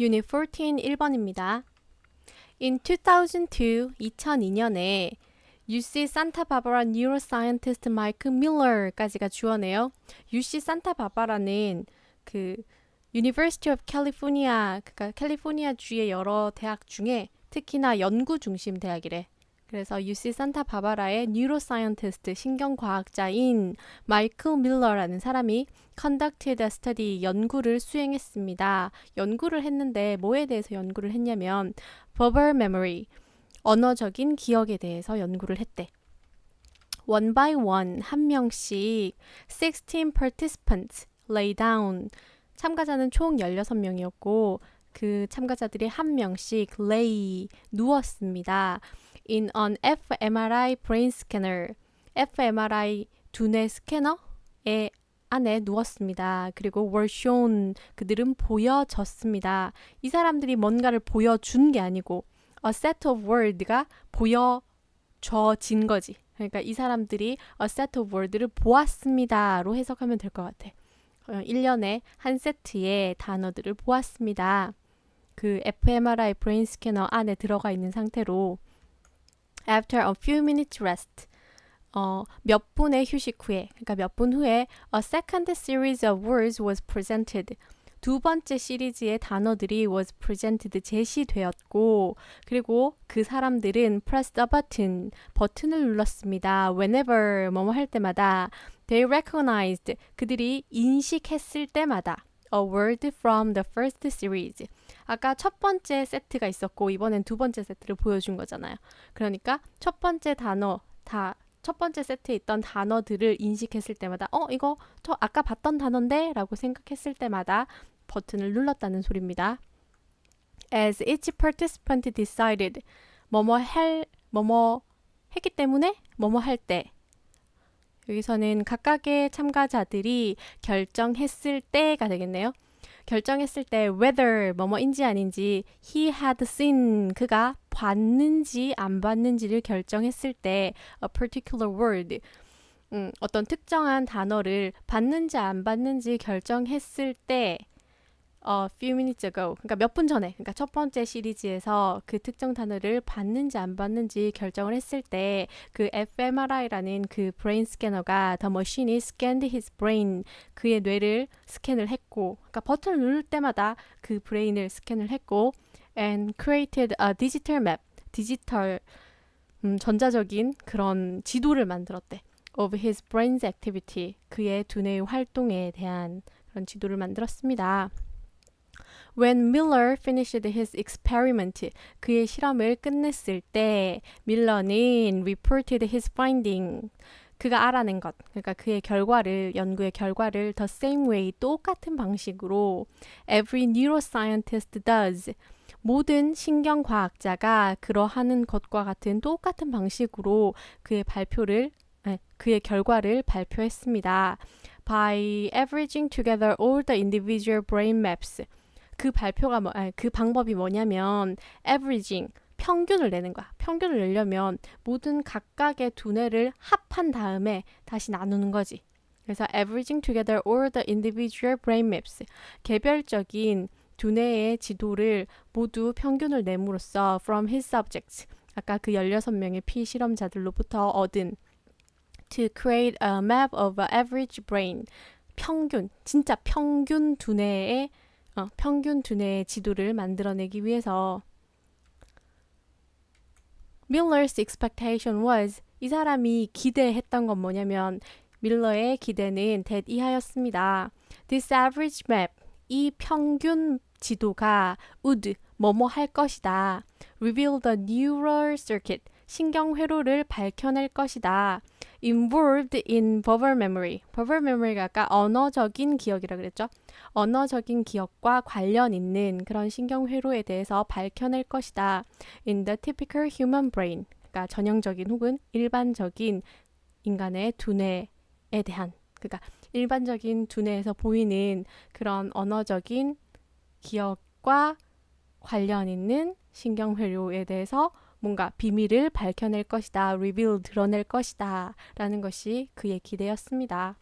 Unit 14 1번입니다. In 2002, 2002년에 UC 산타 바바라 뉴로사이언티스트 마이크 밀러까지가 주어네요. UC 산타 바바라는 그 University of California, 그러니까 캘리포니아 주의 여러 대학 중에 특히나 연구 중심 대학이래. 그래서 UC 산타 바바라의 뉴로사이언티스트 신경과학자인 마이클 밀러라는 사람이 conducted 연구를 수행했습니다. 연구를 했는데 뭐에 대해서 연구를 했냐면 verbal memory 언어적인 기억에 대해서 연구를 했대. One by one 한 명씩 16 participants lay down 참가자는 총 16명이었고 그 참가자들이 한 명씩 lay 누웠습니다. In an fMRI brain scanner. fMRI 두뇌 스캐너에 안에 누웠습니다. 그리고 were shown 그들은 보여졌습니다. 이 사람들이 뭔가를 보여준 게 아니고 a set of words가 보여져진 거지. 그러니까 이 사람들이 a set of words를 보았습니다로 해석하면 될 것 같아. 1년에 한 세트의 단어들을 보았습니다. 그 fMRI 브레인 스캐너 안에 들어가 있는 상태로 after a few minutes rest 어, 몇 분의 휴식 후에 그러니까 몇 분 후에 a second series of words was presented 두 번째 시리즈의 단어들이 was presented 제시되었고 그리고 그 사람들은 pressed a button 버튼을 눌렀습니다. whenever 뭐뭐 할 때마다 they recognized 그들이 인식했을 때마다 a word from the first series 아까 첫 번째 세트가 있었고 이번엔 두 번째 세트를 보여준 거잖아요. 그러니까 첫 번째 단어 다 첫 번째 세트에 있던 단어들을 인식했을 때마다 어 이거 저 아까 봤던 단어인데 라고 생각했을 때마다 버튼을 눌렀다는 소리입니다. As each participant decided 뭐뭐 할 뭐뭐 했기 때문에 뭐뭐 할 때 여기서는 각각의 참가자들이 결정했을 때가 되겠네요. 결정했을 때 whether 뭐뭐인지 아닌지 he had seen 그가 봤는지 안 봤는지를 결정했을 때 a particular word 음, 어떤 특정한 단어를 봤는지 안 봤는지 결정했을 때 a few minutes ago. 그러니까 몇 분 전에. 그러니까 첫 번째 시리즈에서 그 특정 단어를 봤는지 안 봤는지 결정을 했을 때 그 fMRI라는 그 브레인 스캐너가 the machine이 scanned his brain. 그의 뇌를 스캔을 했고. 그러니까 버튼을 누를 때마다 그 브레인을 스캔을 했고 and created a digital map. 디지털 음, 전자적인 그런 지도를 만들었대. of his brain's activity. 그의 두뇌의 활동에 대한 그런 지도를 만들었습니다. When Miller finished his experiment, 그의 실험을 끝냈을 때 밀러는 reported his finding, 그가 알아낸 것, 그러니까 그의 결과를 연구의 결과를 the same way 똑같은 방식으로 every neuroscientist does 모든 신경과학자가 그러하는 것과 같은 똑같은 방식으로 그의 발표를 그의 결과를 발표했습니다. By averaging together all the individual brain maps. 그 발표가 뭐, 아니, 그 방법이 뭐냐면 averaging 평균을 내는 거야. 평균을 내려면 모든 각각의 두뇌를 합한 다음에 다시 나누는 거지. 그래서 averaging together all the individual brain maps 개별적인 두뇌의 지도를 모두 평균을 내므로써 from his subjects 아까 그 16명의 피실험자들로부터 얻은 to create a map of average brain 평균 진짜 평균 두뇌의 어, 평균 두뇌의 지도를 만들어내기 위해서 Miller's expectation was 이 사람이 기대했던 건 뭐냐면 밀러의 기대는 that 이하였습니다. This average map 이 평균 지도가 would 뭐뭐 할 것이다. reveal the neural circuit 신경 회로를 밝혀낼 것이다. involved in verbal memory. verbal memory가 아까 언어적인 기억이라 그랬죠. 언어적인 기억과 관련 있는 그런 신경 회로에 대해서 밝혀낼 것이다. in the typical human brain. 그러니까 전형적인 혹은 일반적인 인간의 두뇌에 대한 그러니까 일반적인 두뇌에서 보이는 그런 언어적인 기억과 관련 있는 신경회로에 대해서 뭔가 비밀을 밝혀낼 것이다, reveal 드러낼 것이다 라는 것이 그의 기대였습니다.